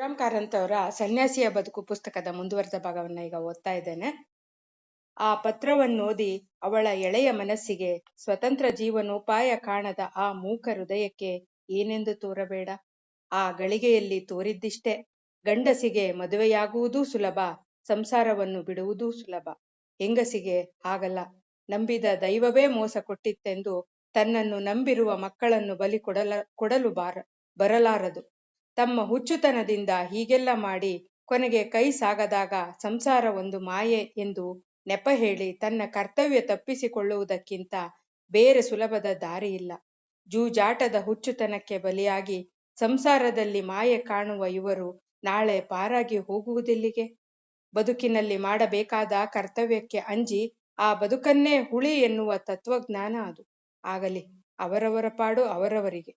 ಶಿವರಾಮ್ ಕಾರಂತ್ ಅವರ ಸನ್ಯಾಸಿಯ ಬದುಕು ಪುಸ್ತಕದ ಮುಂದುವರೆದ ಭಾಗವನ್ನ ಈಗ ಓದ್ತಾ ಇದ್ದೇನೆ. ಆ ಪತ್ರವನ್ನು ಓದಿ ಅವಳ ಎಳೆಯ ಮನಸ್ಸಿಗೆ ಸ್ವತಂತ್ರ ಜೀವನೋಪಾಯ ಕಾಣದ ಆ ಮೂಕ ಹೃದಯಕ್ಕೆ ಏನೆಂದು ತೋರಬೇಡ. ಆ ಗಳಿಗೆಯಲ್ಲಿ ತೋರಿದ್ದಿಷ್ಟೇ ಗಂಡಸಿಗೆ ಮದುವೆಯಾಗುವುದೂ ಸುಲಭ, ಸಂಸಾರವನ್ನು ಬಿಡುವುದೂ ಸುಲಭ. ಹೆಂಗಸಿಗೆ ಹಾಗಲ್ಲ. ನಂಬಿದ ದೈವವೇ ಮೋಸ ಕೊಟ್ಟಿತ್ತೆಂದು ತನ್ನನ್ನು ನಂಬಿರುವ ಮಕ್ಕಳನ್ನು ಬಲಿ ಕೊಡಲ, ಕೊಡಲು ಬಾರ, ಬರಲಾರದು. ತಮ್ಮ ಹುಚ್ಚುತನದಿಂದ ಹೀಗೆಲ್ಲ ಮಾಡಿ ಕೊನೆಗೆ ಕೈ ಸಾಗದಾಗ ಸಂಸಾರ ಒಂದು ಮಾಯೆ ಎಂದು ನೆಪ ಹೇಳಿ ತನ್ನ ಕರ್ತವ್ಯ ತಪ್ಪಿಸಿಕೊಳ್ಳುವುದಕ್ಕಿಂತ ಬೇರೆ ಸುಲಭದ ದಾರಿಯಿಲ್ಲ ಜೂಜಾಟದ ಹುಚ್ಚುತನಕ್ಕೆ ಬಲಿಯಾಗಿ ಸಂಸಾರದಲ್ಲಿ ಮಾಯೆ ಕಾಣುವ ಇವರು ನಾಳೆ ಪಾರಾಗಿ ಹೋಗುವುದಿಲ್ಲಿಗೆ? ಬದುಕಿನಲ್ಲಿ ಮಾಡಬೇಕಾದ ಕರ್ತವ್ಯಕ್ಕೆ ಅಂಜಿ ಆ ಬದುಕನ್ನೇ ಹುಳಿ ಎನ್ನುವ ತತ್ವಜ್ಞಾನ ಅದು. ಆಗಲಿ, ಅವರವರ ಪಾಡು ಅವರವರಿಗೆ.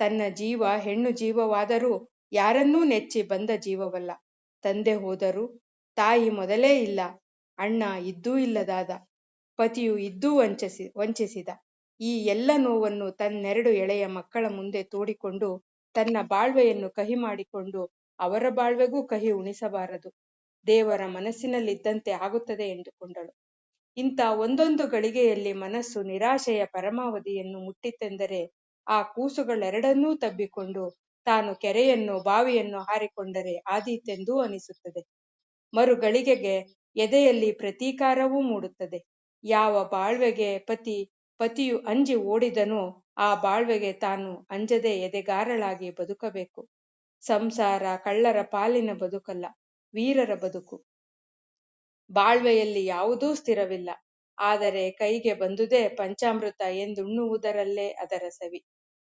ತನ್ನ ಜೀವ ಹೆಣ್ಣು ಜೀವವಾದರೂ ಯಾರನ್ನೂ ನೆಚ್ಚಿ ಬಂದ ಜೀವವಲ್ಲ. ತಂದೆ ಹೋದರು ತಾಯಿ ಮೊದಲೇ ಇಲ್ಲ, ಅಣ್ಣ ಇದ್ದೂ ಇಲ್ಲದಾದ, ಪತಿಯು ಇದ್ದೂ ವಂಚಿಸಿ, ವಂಚಿಸಿದ. ಈ ಎಲ್ಲ ನೋವನ್ನು ತನ್ನೆರಡು ಎಳೆಯ ಮಕ್ಕಳ ಮುಂದೆ ತೋಡಿಕೊಂಡು ತನ್ನ ಬಾಳ್ವೆಯನ್ನು ಕಹಿ ಮಾಡಿಕೊಂಡು ಅವರ ಬಾಳ್ವೆಗೂ ಕಹಿ ಉಣಿಸಬಾರದು. ದೇವರ ಮನಸ್ಸಿನಲ್ಲಿದ್ದಂತೆ ಆಗುತ್ತದೆ ಎಂದುಕೊಂಡಳು. ಇಂಥ ಒಂದೊಂದು ಗಳಿಗೆಯಲ್ಲಿ ಮನಸ್ಸು ನಿರಾಶೆಯ ಪರಮಾವಧಿಯನ್ನು ಮುಟ್ಟಿತೆಂದರೆ ಆ ಕೂಸುಗಳೆರಡನ್ನೂ ತಬ್ಬಿಕೊಂಡು ತಾನು ಕೆರೆಯನ್ನು ಬಾವಿಯನ್ನು ಹಾರಿಕೊಂಡರೆ ಆದೀತೆಂದೂ ಅನಿಸುತ್ತದೆ. ಮರುಗಳಿಗೆಗೆ ಎದೆಯಲ್ಲಿ ಪ್ರತೀಕಾರವೂ ಮೂಡುತ್ತದೆ. ಯಾವ ಬಾಳ್ವೆಗೆ ಪತಿ, ಪತಿಯು ಅಂಜಿ ಓಡಿದನೋ ಆ ಬಾಳ್ವೆಗೆ ತಾನು ಅಂಜದೆ ಎದೆಗಾರಳಾಗಿ ಬದುಕಬೇಕು. ಸಂಸಾರ ಕಳ್ಳರ ಪಾಲಿನ ಬದುಕಲ್ಲ, ವೀರರ ಬದುಕು. ಬಾಳ್ವೆಯಲ್ಲಿ ಯಾವುದೂ ಸ್ಥಿರವಿಲ್ಲ, ಆದರೆ ಕೈಗೆ ಬಂದುದೇ ಪಂಚಾಮೃತ ಎಂದುಣ್ಣುವುದರಲ್ಲೇ ಅದರ ಸವಿ.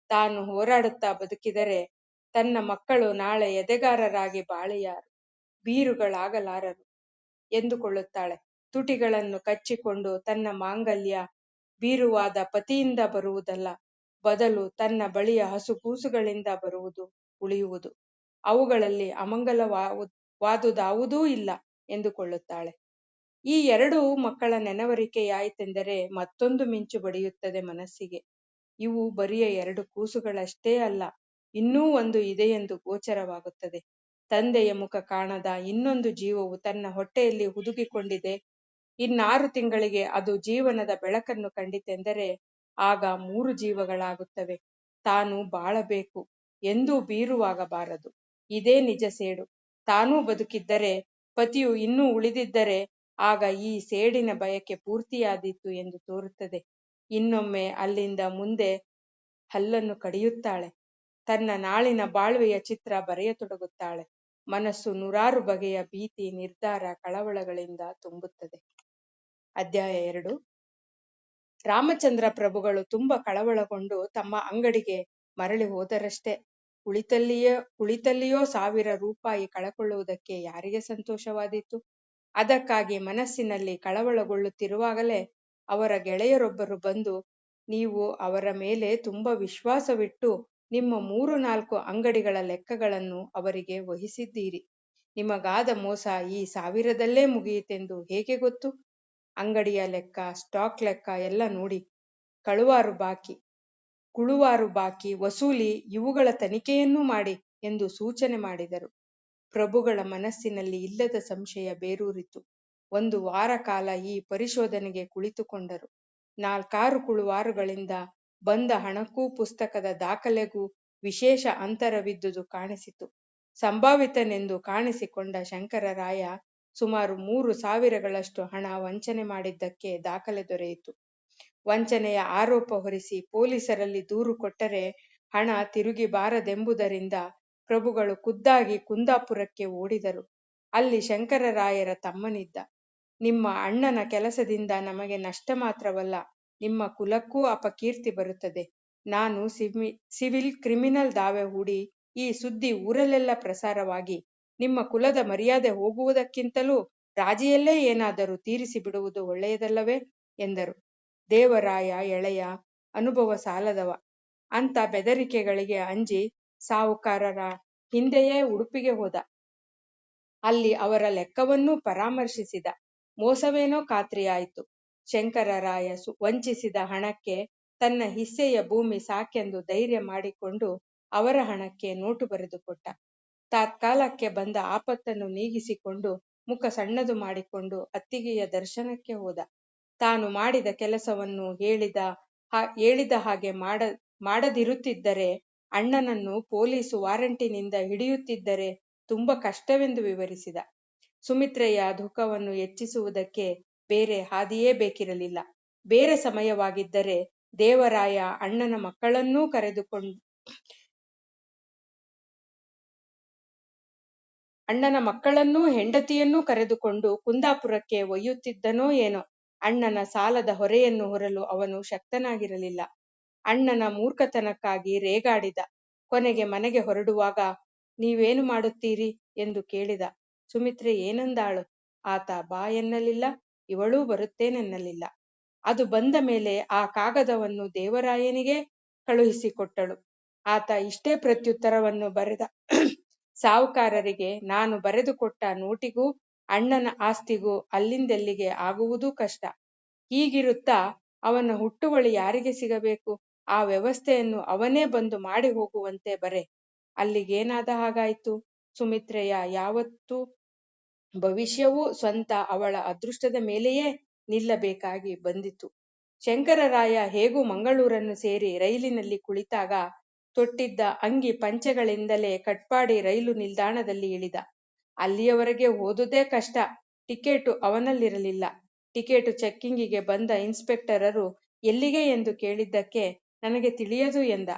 ತಾನು ಹೋರಾಡುತ್ತಾ ಬದುಕಿದರೆ ತನ್ನ ಮಕ್ಕಳು ನಾಳೆ ಎದೆಗಾರರಾಗಿ ಬಾಳೆಯಾರು, ಬೀರುಗಳಾಗಲಾರರು ಎಂದುಕೊಳ್ಳುತ್ತಾಳೆ. ತುಟಿಗಳನ್ನು ಕಚ್ಚಿಕೊಂಡು ತನ್ನ ಮಾಂಗಲ್ಯ ಬೀರುವಾದ ಪತಿಯಿಂದ ಬರುವುದಲ್ಲ, ಬದಲು ತನ್ನ ಬಳಿಯ ಹಸು ಕೂಸುಗಳಿಂದ ಬರುವುದು, ಉಳಿಯುವುದು. ಅವುಗಳಲ್ಲಿ ಅಮಂಗಲವಾದುದಾವುದೂ ಇಲ್ಲ ಎಂದುಕೊಳ್ಳುತ್ತಾಳೆ. ಈ ಎರಡೂ ಮಕ್ಕಳ ನೆನವರಿಕೆಯಾಯಿತೆಂದರೆ ಮತ್ತೊಂದು ಮಿಂಚು ಬಡಿಯುತ್ತದೆ ಮನಸ್ಸಿಗೆ. ಇವು ಬರಿಯ ಎರಡು ಕೂಸುಗಳಷ್ಟೇ ಅಲ್ಲ, ಇನ್ನೂ ಒಂದು ಇದೆಯೆಂದು ಗೋಚರವಾಗುತ್ತದೆ. ತಂದೆಯ ಮುಖ ಕಾಣದ ಇನ್ನೊಂದು ಜೀವವು ತನ್ನ ಹೊಟ್ಟೆಯಲ್ಲಿ ಹುದುಗಿಕೊಂಡಿದೆ. ಇನ್ನಾರು ತಿಂಗಳಿಗೆ ಅದು ಜೀವನದ ಬೆಳಕನ್ನು ಕಂಡಿತೆಂದರೆ ಆಗ ಮೂರು ಜೀವಗಳಾಗುತ್ತವೆ. ತಾನು ಬಾಳಬೇಕು, ಎಂದೂ ಬೀರುವಾಗಬಾರದು. ಇದೇ ನಿಜ ಸೇಡು. ತಾನೂ ಬದುಕಿದ್ದರೆ, ಪತಿಯು ಇನ್ನೂ ಉಳಿದಿದ್ದರೆ, ಆಗ ಈ ಸೇಡಿನ ಬಯಕೆ ಪೂರ್ತಿಯಾದೀತು ಎಂದು ತೋರುತ್ತದೆ. ಇನ್ನೊಮ್ಮೆ ಅಲ್ಲಿಂದ ಮುಂದೆ ಹಲ್ಲನ್ನು ಕಡಿಯುತ್ತಾಳೆ. ತನ್ನ ನಾಳಿನ ಬಾಳ್ವೆಯ ಚಿತ್ರ ಬರೆಯತೊಡಗುತ್ತಾಳೆ. ಮನಸ್ಸು ನೂರಾರು ಬಗೆಯ ಭೀತಿ, ನಿರ್ಧಾರ, ಕಳವಳಗಳಿಂದ ತುಂಬುತ್ತದೆ. ಅಧ್ಯಾಯ ಎರಡು. ರಾಮಚಂದ್ರ ಪ್ರಭುಗಳು ತುಂಬಾ ಕಳವಳಗೊಂಡು ತಮ್ಮ ಅಂಗಡಿಗೆ ಮರಳಿ ಹೋದರಷ್ಟೇ. ಕುಳಿತಲ್ಲಿಯೋ ಕುಳಿತಲ್ಲಿಯೋ ಸಾವಿರ ರೂಪಾಯಿ ಕಳಕೊಳ್ಳುವುದಕ್ಕೆ ಯಾರಿಗೆ ಸಂತೋಷವಾದೀತು? ಅದಕ್ಕಾಗಿ ಮನಸ್ಸಿನಲ್ಲಿ ಕಳವಳಗೊಳ್ಳುತ್ತಿರುವಾಗಲೇ ಅವರ ಗೆಳೆಯರೊಬ್ಬರು ಬಂದು, ನೀವು ಅವರ ಮೇಲೆ ತುಂಬ ವಿಶ್ವಾಸವಿಟ್ಟು ನಿಮ್ಮ ಮೂರು ನಾಲ್ಕು ಅಂಗಡಿಗಳ ಲೆಕ್ಕಗಳನ್ನು ಅವರಿಗೆ ವಹಿಸಿದ್ದೀರಿ. ನಿಮಗಾದ ಮೋಸ ಈ ಸಾವಿರದಲ್ಲೇ ಮುಗಿಯಿತೆಂದು ಹೇಗೆ ಗೊತ್ತು? ಅಂಗಡಿಯ ಲೆಕ್ಕ, ಸ್ಟಾಕ್ ಲೆಕ್ಕ ಎಲ್ಲ ನೋಡಿ. ಕಳುವಾರು ಬಾಕಿ. ಕುಳುವಾರು ಬಾಕಿ, ವಸೂಲಿ ಇವುಗಳ ತನಿಖೆಯನ್ನೂ ಮಾಡಿ ಎಂದು ಸೂಚನೆ ಮಾಡಿದರು. ಪ್ರಭುಗಳ ಮನಸ್ಸಿನಲ್ಲಿ ಇಲ್ಲದ ಸಂಶಯ ಬೇರೂರಿತು. ಒಂದು ವಾರ ಕಾಲ ಈ ಪರಿಶೋಧನೆಗೆ ಕುಳಿತುಕೊಂಡರು. ನಾಲ್ಕಾರು ಕುಳುವಾರುಗಳಿಂದ ಬಂದ ಹಣಕ್ಕೂ ಪುಸ್ತಕದ ದಾಖಲೆಗೂ ವಿಶೇಷ ಅಂತರವಿದ್ದುದು ಕಾಣಿಸಿತು. ಸಂಭಾವಿತನೆಂದು ಕಾಣಿಸಿಕೊಂಡ ಶಂಕರರಾಯ ಸುಮಾರು ಮೂರು ಸಾವಿರಗಳಷ್ಟು ಹಣ ವಂಚನೆ ಮಾಡಿದ್ದಕ್ಕೆ ದಾಖಲೆ ದೊರೆಯಿತು. ವಂಚನೆಯ ಆರೋಪ ಹೊರಿಸಿ ಪೊಲೀಸರಲ್ಲಿ ದೂರು ಕೊಟ್ಟರೆ ಹಣ ತಿರುಗಿ ಬಾರದೆಂಬುದರಿಂದ ಪ್ರಭುಗಳು ಖುದ್ದಾಗಿ ಕುಂದಾಪುರಕ್ಕೆ ಓಡಿದರು. ಅಲ್ಲಿ ಶಂಕರರಾಯರ ತಮ್ಮನಿದ್ದ. ನಿಮ್ಮ ಅಣ್ಣನ ಕೆಲಸದಿಂದ ನಮಗೆ ನಷ್ಟ ಮಾತ್ರವಲ್ಲ, ನಿಮ್ಮ ಕುಲಕ್ಕೂ ಅಪಕೀರ್ತಿ ಬರುತ್ತದೆ. ನಾನು ಸಿವಿ, ಸಿವಿಲ್ ಕ್ರಿಮಿನಲ್ ದಾವೆ ಹೂಡಿ ಈ ಸುದ್ದಿ ಊರಲ್ಲೆಲ್ಲ ಪ್ರಸಾರವಾಗಿ, ನಿಮ್ಮ ಕುಲದ ಮರ್ಯಾದೆ ಹೋಗುವುದಕ್ಕಿಂತಲೂ ರಾಜಿಯಲ್ಲೇ ಏನಾದರೂ ತೀರಿಸಿ ಬಿಡುವುದು ಒಳ್ಳೆಯದಲ್ಲವೇ? ಎಂದರು. ದೇವರಾಯ ಎಳೆಯ ಅನುಭವ ಸಾಲದವ. ಅಂತ ಬೆದರಿಕೆಗಳಿಗೆ ಅಂಜಿ ಸಾಹುಕಾರರ ಹಿಂದೆಯೇ ಉಡುಪಿಗೆ ಹೋದ. ಅಲ್ಲಿ ಅವರ ಲೆಕ್ಕವನ್ನೂ ಪರಾಮರ್ಶಿಸಿದ. ಮೋಸವೇನೋ ಖಾತ್ರಿಯಾಯಿತು. ಶಂಕರರಾಯ ವಂಚಿಸಿದ ಹಣಕ್ಕೆ ತನ್ನ ಹಿಸ್ಸೆಯ ಭೂಮಿ ಸಾಕೆಂದು ಧೈರ್ಯ ಮಾಡಿಕೊಂಡು ಅವರ ಹಣಕ್ಕೆ ನೋಟು ಬರೆದುಕೊಟ್ಟ. ತಾತ್ಕಾಲಕ್ಕೆ ಬಂದ ಆಪತ್ತನ್ನು ನೀಗಿಸಿಕೊಂಡು ಮುಖ ಸಣ್ಣದು ಮಾಡಿಕೊಂಡು ಅತ್ತಿಗೆಯ ದರ್ಶನಕ್ಕೆ ಹೋದ. ತಾನು ಮಾಡಿದ ಕೆಲಸವನ್ನು ಹೇಳಿದ ಹೇಳಿದ ಹಾಗೆ ಮಾಡ, ಮಾಡದಿರುತ್ತಿದ್ದರೆ, ಅಣ್ಣನನ್ನು ಪೊಲೀಸು ವಾರಂಟಿನಿಂದ ಹಿಡಿಯುತ್ತಿದ್ದರೆ ತುಂಬ ಕಷ್ಟವೆಂದು ವಿವರಿಸಿದ. ಸುಮಿತ್ರೆಯ ದುಃಖವನ್ನು ಹೆಚ್ಚಿಸುವುದಕ್ಕೆ ಬೇರೆ ಹಾದಿಯೇ ಬೇಕಿರಲಿಲ್ಲ. ಬೇರೆ ಸಮಯವಾಗಿದ್ದರೆ ದೇವರಾಯ ಅಣ್ಣನ ಮಕ್ಕಳನ್ನೂ ಕರೆದುಕೊಂಡು ಅಣ್ಣನ ಮಕ್ಕಳನ್ನೂ ಹೆಂಡತಿಯನ್ನೂ ಕರೆದುಕೊಂಡು ಕುಂದಾಪುರಕ್ಕೆ ಒಯ್ಯುತ್ತಿದ್ದನೋ ಏನೋ, ಅಣ್ಣನ ಸಾಲದ ಹೊರೆಯನ್ನು ಹೊರಲು ಅವನು ಶಕ್ತನಾಗಿರಲಿಲ್ಲ. ಅಣ್ಣನ ಮೂರ್ಖತನಕ್ಕಾಗಿ ರೇಗಾಡಿದ, ಕೊನೆಗೆ ಮನೆಗೆ ಹೊರಡುವಾಗ, ನೀವೇನು ಮಾಡುತ್ತೀರಿ? ಎಂದು ಕೇಳಿದ. ಸುಮಿತ್ರೆ ಏನಂದಾಳು? ಆತ, ಬಾ ಎನ್ನಲಿಲ್ಲ, ಇವಳೂ ಬರುತ್ತೇನೆನ್ನಲಿಲ್ಲ. ಅದು ಬಂದ ಮೇಲೆ ಆ ಕಾಗದವನ್ನು ದೇವರಾಯನಿಗೆ ಕಳುಹಿಸಿಕೊಟ್ಟಳು. ಆತ ಇಷ್ಟೇ ಪ್ರತ್ಯುತ್ತರವನ್ನು ಬರೆದ. ಸಾಹುಕಾರರಿಗೆ, ನಾನು ಬರೆದುಕೊಟ್ಟ ನೋಟಿಗೂ, ಅಣ್ಣನ ಆಸ್ತಿಗೂ ಅಲ್ಲಿಂದೆಲ್ಲಿಗೆ ಆಗುವುದೂ ಕಷ್ಟ. ಹೀಗಿರುತ್ತಾ ಅವನ ಹುಟ್ಟುವಳಿ ಯಾರಿಗೆ ಸಿಗಬೇಕು? ಆ ವ್ಯವಸ್ಥೆಯನ್ನು ಅವನೇ ಬಂದು ಮಾಡಿ ಹೋಗುವಂತೆ ಬರೆ. ಅಲ್ಲಿಗೇನಾದ ಹಾಗಾಯ್ತು? ಸುಮಿತ್ರೆಯ ಯಾವತ್ತು ಭವಿಷ್ಯವೂ ಸ್ವಂತ ಅವಳ ಅದೃಷ್ಟದ ಮೇಲೆಯೇ ನಿಲ್ಲಬೇಕಾಗಿ ಬಂದಿತು. ಶಂಕರರಾಯ ಹೇಗೂ ಮಂಗಳೂರನ್ನು ಸೇರಿ ರೈಲಿನಲ್ಲಿ ಕುಳಿತಾಗ ತೊಟ್ಟಿದ್ದ ಅಂಗಿ ಪಂಚೆಗಳಿಂದಲೇ ಕಟ್ಪಾಡಿ ರೈಲು ನಿಲ್ದಾಣದಲ್ಲಿ ಇಳಿದ. ಅಲ್ಲಿಯವರೆಗೆ ಓದುದೇ ಕಷ್ಟ, ಟಿಕೆಟು ಅವನಲ್ಲಿರಲಿಲ್ಲ. ಟಿಕೆಟು ಚೆಕ್ಕಿಂಗಿಗೆ ಬಂದ ಇನ್ಸ್ಪೆಕ್ಟರರು, ಎಲ್ಲಿಗೆ? ಎಂದು ಕೇಳಿದ್ದಕ್ಕೆ ನನಗೆ ತಿಳಿಯದು ಎಂದ.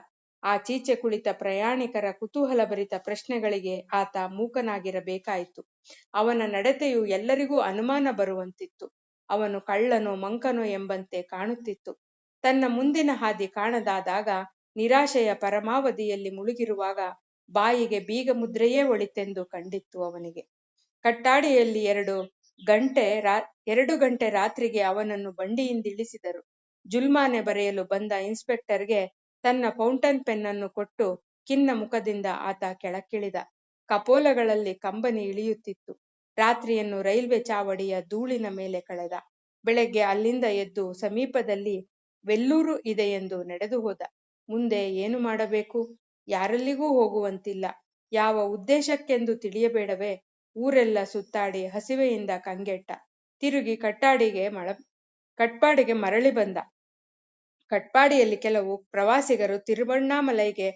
ಆ ಚೀಚೆ ಕುಳಿತ ಪ್ರಯಾಣಿಕರ ಕುತೂಹಲಭರಿತ ಪ್ರಶ್ನೆಗಳಿಗೆ ಆತ ಮೂಕನಾಗಿರಬೇಕಾಯಿತು. ಅವನ ನಡತೆಯು ಎಲ್ಲರಿಗೂ ಅನುಮಾನ ಬರುವಂತಿತ್ತು. ಅವನು ಕಳ್ಳನೋ ಮಂಕನೋ ಎಂಬಂತೆ ಕಾಣುತ್ತಿತ್ತು. ತನ್ನ ಮುಂದಿನ ಹಾದಿ ಕಾಣದಾದಾಗ ನಿರಾಶೆಯ ಪರಮಾವಧಿಯಲ್ಲಿ ಮುಳುಗಿರುವಾಗ ಬಾಯಿಗೆ ಬೀಗ ಮುದ್ರೆಯೇ ಒಳಿತೆಂದು ಕಂಡಿತ್ತು ಅವನಿಗೆ. ಕಟ್ಟಾಡಿಯಲ್ಲಿ ಎರಡು ಗಂಟೆ ರಾ, ಎರಡು ಗಂಟೆ ರಾತ್ರಿಗೆ ಅವನನ್ನು ಬಂಡಿಯಿಂದಿಳಿಸಿದರು. ಜುಲ್ಮಾನೆ ಬರೆಯಲು ಬಂದ ಇನ್ಸ್ಪೆಕ್ಟರ್ಗೆ ತನ್ನ ಫೌಂಟನ್ ಪೆನ್ನನ್ನು ಕೊಟ್ಟು ಖಿನ್ನ ಮುಖದಿಂದ ಆತ ಕೆಳಕ್ಕಿಳಿದ. ಕಪೋಲಗಳಲ್ಲಿ ಕಂಬನಿ ಇಳಿಯುತ್ತಿತ್ತು. ರಾತ್ರಿಯನ್ನು ರೈಲ್ವೆ ಚಾವಡಿಯ ಧೂಳಿನ ಮೇಲೆ ಕಳೆದ. ಬೆಳಗ್ಗೆ ಅಲ್ಲಿಂದ ಎದ್ದು ಸಮೀಪದಲ್ಲಿ ವೆಲ್ಲೂರು ಇದೆಯೆಂದು ನಡೆದು ಹೋದ. ಮುಂದೆ ಏನು ಮಾಡಬೇಕು? ಯಾರಲ್ಲಿಗೂ ಹೋಗುವಂತಿಲ್ಲ. ಯಾವ ಉದ್ದೇಶಕ್ಕೆಂದು ತಿಳಿಯಬೇಡವೇ? ಊರೆಲ್ಲ ಸುತ್ತಾಡಿ ಹಸಿವೆಯಿಂದ ಕಂಗೆಟ್ಟ. ತಿರುಗಿ ಕಟ್ಟಾಡಿಗೆ ಮಳ, ಕಟ್ಪಾಡಿಗೆ ಮರಳಿ ಬಂದ. ಕಟ್ಪಾಡಿಯಲ್ಲಿ ಕೆಲವು ಪ್ರವಾಸಿಗರು ತಿರುವಣ್ಣಾಮಲೈಗೆ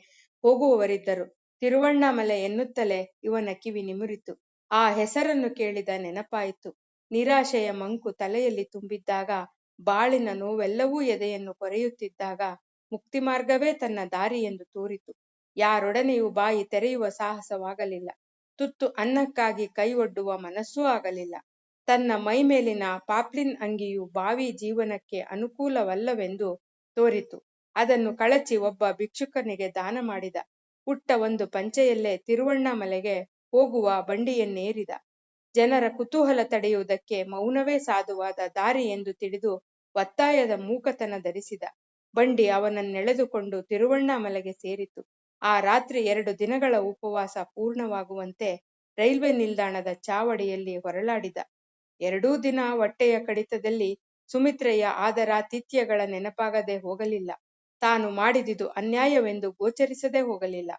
ಹೋಗುವವರಿದ್ದರು. ತಿರುವಣ್ಣಾಮಲೆ ಎನ್ನುತ್ತಲೇ ಇವನ ಕಿವಿ ನಿಮುರಿತು. ಆ ಹೆಸರನ್ನು ಕೇಳಿದ ನೆನಪಾಯಿತು. ನಿರಾಶೆಯ ಮಂಕು ತಲೆಯಲ್ಲಿ ತುಂಬಿದ್ದಾಗ, ಬಾಳಿನ ನೋವೆಲ್ಲವೂ ಎದೆಯನ್ನು ಕೊರೆಯುತ್ತಿದ್ದಾಗ ಮುಕ್ತಿ ಮಾರ್ಗವೇ ತನ್ನ ದಾರಿ ಎಂದು ತೋರಿತು. ಯಾರೊಡನೆಯೂ ಬಾಯಿ ತೆರೆಯುವ ಸಾಹಸವಾಗಲಿಲ್ಲ. ತುತ್ತು ಅನ್ನಕ್ಕಾಗಿ ಕೈ ಒಡ್ಡುವ ಮನಸ್ಸೂ ಆಗಲಿಲ್ಲ. ತನ್ನ ಮೈಮೇಲಿನ ಪಾಪ್ಲಿನ್ ಅಂಗಿಯು ಬಾವಿ ಜೀವನಕ್ಕೆ ಅನುಕೂಲವಲ್ಲವೆಂದು ತೋರಿತು. ಅದನ್ನು ಕಳಚಿ ಒಬ್ಬ ಭಿಕ್ಷುಕನಿಗೆ ದಾನ ಮಾಡಿದ. ಪುಟ್ಟ ಒಂದು ಪಂಚೆಯಲ್ಲೇ ತಿರುವಣ್ಣಾಮಲೆಗೆ ಹೋಗುವ ಬಂಡಿಯನ್ನೇರಿದ. ಜನರ ಕುತೂಹಲ ತಡೆಯುವುದಕ್ಕೆ ಮೌನವೇ ಸಾಧುವಾದ ದಾರಿ ಎಂದು ತಿಳಿದು ಒತ್ತಾಯದ ಮೂಕತನ ಧರಿಸಿದ. ಬಂಡಿ ಅವನನ್ನೆಳೆದುಕೊಂಡು ತಿರುವಣ್ಣಾಮಲೆಗೆ ಸೇರಿತು. ಆ ರಾತ್ರಿ ಎರಡು ದಿನಗಳ ಉಪವಾಸ ಪೂರ್ಣವಾಗುವಂತೆ ರೈಲ್ವೆ ನಿಲ್ದಾಣದ ಚಾವಡಿಯಲ್ಲಿ ಹೊರಳಾಡಿದ. ಎರಡೂ ದಿನ ಹೊಟ್ಟೆಯ ಕಡಿತದಲ್ಲಿ ಸುಮಿತ್ರೆಯ ಆದರಾತಿಥ್ಯಗಳ ನೆನಪಾಗದೆ ಹೋಗಲಿಲ್ಲ. ತಾನು ಮಾಡಿದಿದು ಅನ್ಯಾಯವೆಂದು ಗೋಚರಿಸದೆ ಹೋಗಲಿಲ್ಲ.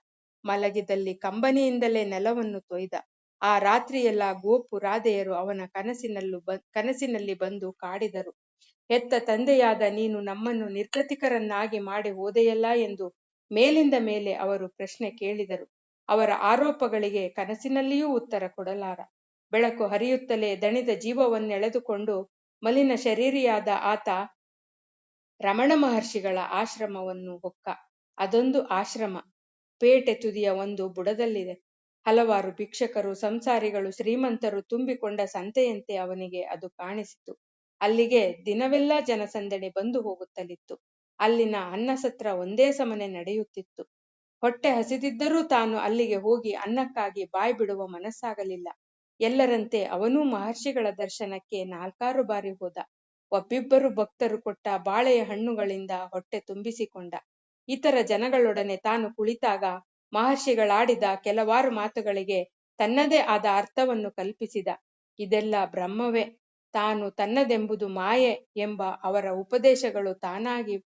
ಮಲಗಿದಲ್ಲಿ ಕಂಬನಿಯಿಂದಲೇ ನೆಲವನ್ನು ತೊಯ್ದ. ಆ ರಾತ್ರಿಯೆಲ್ಲ ಗೋಪು ರಾಧೆಯರು ಅವನ ಕನಸಿನಲ್ಲೂ ಬ, ಕನಸಿನಲ್ಲಿ ಬಂದು ಕಾಡಿದರು. ಹೆತ್ತ ತಂದೆಯಾದ ನೀನು ನಮ್ಮನ್ನು ನಿರ್ಗತಿಕರನ್ನಾಗಿ ಮಾಡಿ ಹೋದೆಯಲ್ಲ ಎಂದು ಮೇಲಿಂದ ಮೇಲೆ ಅವರು ಪ್ರಶ್ನೆ ಕೇಳಿದರು. ಅವರ ಆರೋಪಗಳಿಗೆ ಕನಸಿನಲ್ಲಿಯೂ ಉತ್ತರ ಕೊಡಲಾರ. ಬೆಳಕು ಹರಿಯುತ್ತಲೇ ದಣಿದ ಜೀವವನ್ನೆಳೆದುಕೊಂಡು ಮಲಿನ ಶರೀರಿಯಾದ ಆತ ರಮಣ ಮಹರ್ಷಿಗಳ ಆಶ್ರಮವನ್ನು ಹೊಕ್ಕ. ಅದೊಂದು ಆಶ್ರಮ. ಪೇಟೆ ತುದಿಯ ಒಂದು ಬುಡದಲ್ಲಿದೆ. ಹಲವಾರು ಭಿಕ್ಷಕರು, ಸಂಸಾರಿಗಳು, ಶ್ರೀಮಂತರು ತುಂಬಿಕೊಂಡ ಸಂತೆಯಂತೆ ಅವನಿಗೆ ಅದು ಕಾಣಿಸಿತು. ಅಲ್ಲಿಗೆ ದಿನವೆಲ್ಲ ಜನಸಂದಣಿ ಬಂದು ಹೋಗುತ್ತಲಿತ್ತು. ಅಲ್ಲಿನ ಅನ್ನಸತ್ರ ಒಂದೇ ಸಮನೆ ನಡೆಯುತ್ತಿತ್ತು. ಹೊಟ್ಟೆ ಹಸಿದಿದ್ದರೂ ತಾನು ಅಲ್ಲಿಗೆ ಹೋಗಿ ಅನ್ನಕ್ಕಾಗಿ ಬಾಯ್ ಬಿಡುವ ಮನಸ್ಸಾಗಲಿಲ್ಲ. ಎಲ್ಲರಂತೆ ಅವನೂ ಮಹರ್ಷಿಗಳ ದರ್ಶನಕ್ಕೆ ನಾಲ್ಕಾರು ಬಾರಿ ಹೋದ. ಒಬ್ಬಿಬ್ಬರು ಭಕ್ತರು ಕೊಟ್ಟ ಬಾಳೆಯ ಹಣ್ಣುಗಳಿಂದ ಹೊಟ್ಟೆ ತುಂಬಿಸಿಕೊಂಡ. ಇತರ ಜನಗಳೊಡನೆ ತಾನು ಕುಳಿತಾಗ ಮಹರ್ಷಿಗಳಾಡಿದ ಕೆಲವಾರು ಮಾತುಗಳಿಗೆ ತನ್ನದೇ ಆದ ಅರ್ಥವನ್ನು ಕಲ್ಪಿಸಿದ. ಇದೆಲ್ಲ ಬ್ರಹ್ಮವೇ. ತಾನು ತನ್ನದೆಂಬುದು ಮಾಯೆ ಎಂಬ ಅವರ ಉಪದೇಶಗಳು ತಾನಾಗಿ,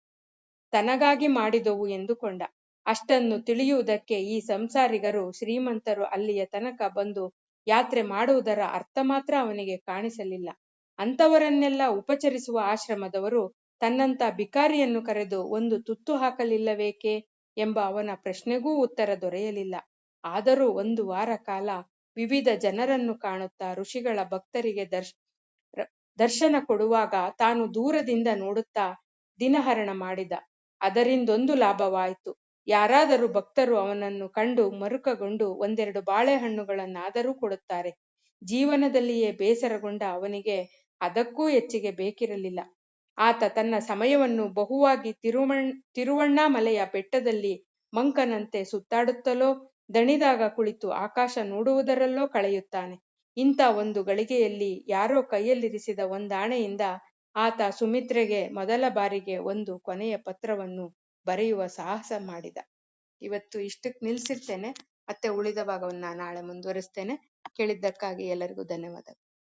ತನಗಾಗಿ ಮಾಡಿದವು ಎಂದುಕೊಂಡ. ಅಷ್ಟನ್ನು ತಿಳಿಯುವುದಕ್ಕೆ ಈ ಸಂಸಾರಿಗರು ಶ್ರೀಮಂತರು ಅಲ್ಲಿಯ ತನಕ ಬಂದು ಯಾತ್ರೆ ಮಾಡುವುದರ ಅರ್ಥ ಮಾತ್ರ ಅವನಿಗೆ ಕಾಣಿಸಲಿಲ್ಲ. ಅಂಥವರನ್ನೆಲ್ಲ ಉಪಚರಿಸುವ ಆಶ್ರಮದವರು ತನ್ನಂಥ ಬಿಕಾರಿಯನ್ನು ಕರೆದು ಒಂದು ತುತ್ತು ಹಾಕಲಿಲ್ಲವೇಕೆ ಎಂಬ ಅವನ ಪ್ರಶ್ನೆಗೂ ಉತ್ತರ ದೊರೆಯಲಿಲ್ಲ. ಆದರೂ ಒಂದು ವಾರ ಕಾಲ ವಿವಿಧ ಜನರನ್ನು ಕಾಣುತ್ತಾ ಋಷಿಗಳ ಭಕ್ತರಿಗೆ ದರ್ಶ ದರ್ಶನ ಕೊಡುವಾಗ ತಾನು ದೂರದಿಂದ ನೋಡುತ್ತಾ ದಿನಹರಣ ಮಾಡಿದ. ಅದರಿಂದೊಂದು ಲಾಭವಾಯಿತು. ಯಾರಾದರೂ ಭಕ್ತರು ಅವನನ್ನು ಕಂಡು ಮರುಕಗೊಂಡು ಒಂದೆರಡು ಬಾಳೆಹಣ್ಣುಗಳನ್ನಾದರೂ ಕೊಡುತ್ತಾರೆ. ಜೀವನದಲ್ಲಿಯೇ ಬೇಸರಗೊಂಡ ಅವನಿಗೆ ಅದಕ್ಕೂ ಹೆಚ್ಚಿಗೆ ಬೇಕಿರಲಿಲ್ಲ. ಆತ ತನ್ನ ಸಮಯವನ್ನು ಬಹುವಾಗಿ ತಿರುವಣ್, ತಿರುವಣ್ಣಾಮಲೆಯ ಬೆಟ್ಟದಲ್ಲಿ ಮಂಕನಂತೆ ಸುತ್ತಾಡುತ್ತಲೋ ದಣಿದಾಗ ಕುಳಿತು ಆಕಾಶ ನೋಡುವುದರಲ್ಲೋ ಕಳೆಯುತ್ತಾನೆ. ಇಂಥ ಒಂದು ಗಳಿಗೆಯಲ್ಲಿ ಯಾರೋ ಕೈಯಲ್ಲಿರಿಸಿದ ಒಂದಾಣೆಯಿಂದ ಆತ ಸುಮಿತ್ರೆಗೆ ಮೊದಲ ಬಾರಿಗೆ ಒಂದು ಕೊನೆಯ ಪತ್ರವನ್ನು ಬರೆಯುವ ಸಾಹಸ ಮಾಡಿದ. ಇವತ್ತು ಇಷ್ಟಕ್ಕೆ ನಿಲ್ಸಿರ್ತೇನೆ ಮತ್ತೆ ಉಳಿದ ಭಾಗವನ್ನ ನಾಳೆ ಮುಂದುವರಿಸ್ತೇನೆ. ಕೇಳಿದ್ದಕ್ಕಾಗಿ ಎಲ್ಲರಿಗೂ ಧನ್ಯವಾದ